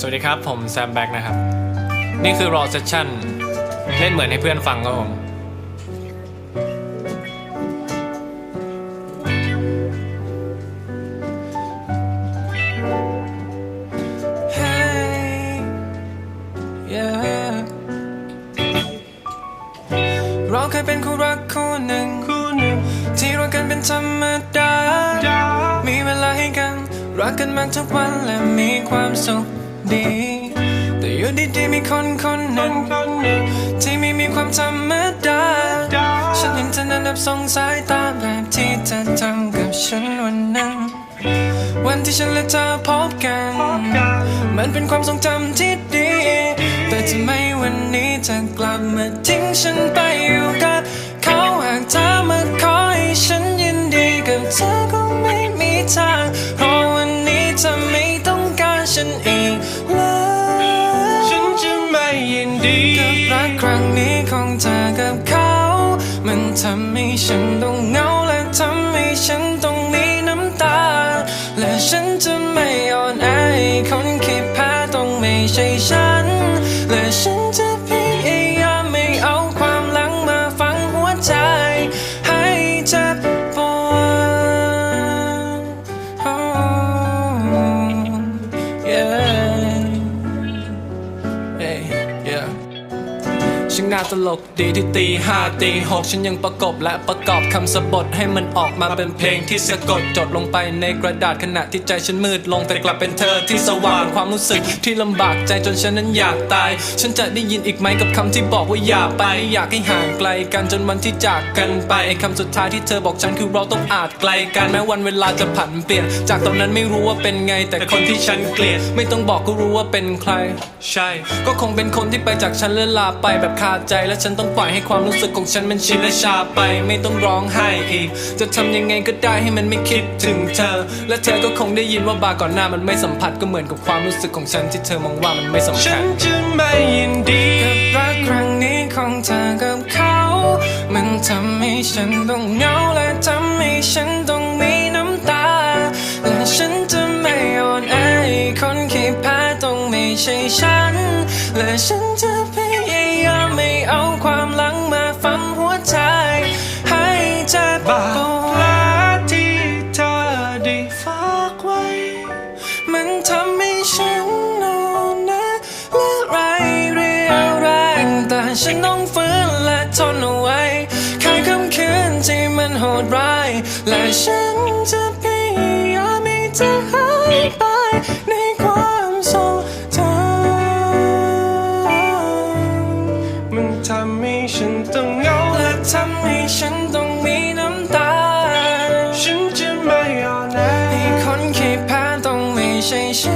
สวัสดีครับ ผมแซมแบ็กนะครับ นี่คือ raw session เล่นเหมือนให้เพื่อนฟังครับผม Hey, yeah เราเคยเป็นคู่รักคู่หนึ่งที่รักกันเป็นธรรมดา มีเวลาให้กัน รักกันมากทุกวันและมีความสุข ดี แต่อยู่ดีๆมีคนคนหนึ่งที่ไม่มีความธรรมดา ฉันเห็นเธอนั้นแอบสงสายตาแบบที่เธอทำกับฉันวันนั้น วันที่ฉันและเธอพบกัน มันเป็นความทรงจำที่ดี แต่ทำไมวันนี้เธอกลับมาทิ้งฉันไปอยู่กับเขาหากเธอมาขอให้ฉันยินดีกับเธอก็ไม่มีทางเพราะวันนี้เธอไม่ เธอกับเขา มันทำให้ฉันต้องเหงาและทำให้ฉันต้องมีน้ำตา และฉันจะไม่อ่อนแอให้คนคิดแพ้ต้องไม่ใช่ฉัน และฉันจะ น่าตลกดีที่ตีห้าตีหกฉันยังประกบและประกอบคำสะบทให้มันออกมาเป็นเพลงที่สะกดจดลงไปในกระดาษขณะที่ใจฉันมืดลงแต่กลับเป็นเธอที่สว่างความรู้สึกที่ลำบากใจจนฉันนั้นอยากตาย ฉันจะได้ยินอีกไหมกับคำที่บอกว่าอย่าไปอยากให้ห่างไกลกันจนวันที่จากกันไปไอ้คำสุดท้ายที่เธอบอกฉันคือเราต้องอาจไกลกันแม้วันเวลาจะผันเปลี่ยน จากตอนนั้นไม่รู้ว่าเป็นไง แต่คนที่ฉันเกลียดไม่ต้องบอกก็รู้ว่าเป็นใคร ใช่ ก็คงเป็นคนที่ไปจากฉันเลื่อนลาไปแบบคาใจและฉันต้องปล่อยให้ความรู้สึกของฉันมันชินและชาไป ไม่ต้องร้องไห้อีก จะทำยังไงก็ได้ให้มันไม่คิดถึงเธอ และเธอก็คงได้ยินว่าบาร์ก่อนหน้ามันไม่สัมผัสก็เหมือนกับความรู้สึกของฉันที่เธอมองว่ามันไม่สำฉัคันญจะไม่ยินดีกับรักครั้งนี้ของเธอกับเขา มันทำให้ฉันต้องเหงาและทำให้ฉันต้องมีน้ำตา และฉันจะไม่อ่อนแอให้คนขี้แพ้ต้องไม่ใช่ฉัน และฉันจะ ฉันต้องฝืนและทนเอาไว้แค่คำคืนที่มันโหดร้าย และฉันจะพยายามให้เธอหายไปในความทรงจำมันทำให้ฉันต้องเหงาและทำให้ฉันต้องมีน้ำตา ฉันจะไม่อ่อนแอให้คนขี้แพ้ต้องไม่ใช่ฉัน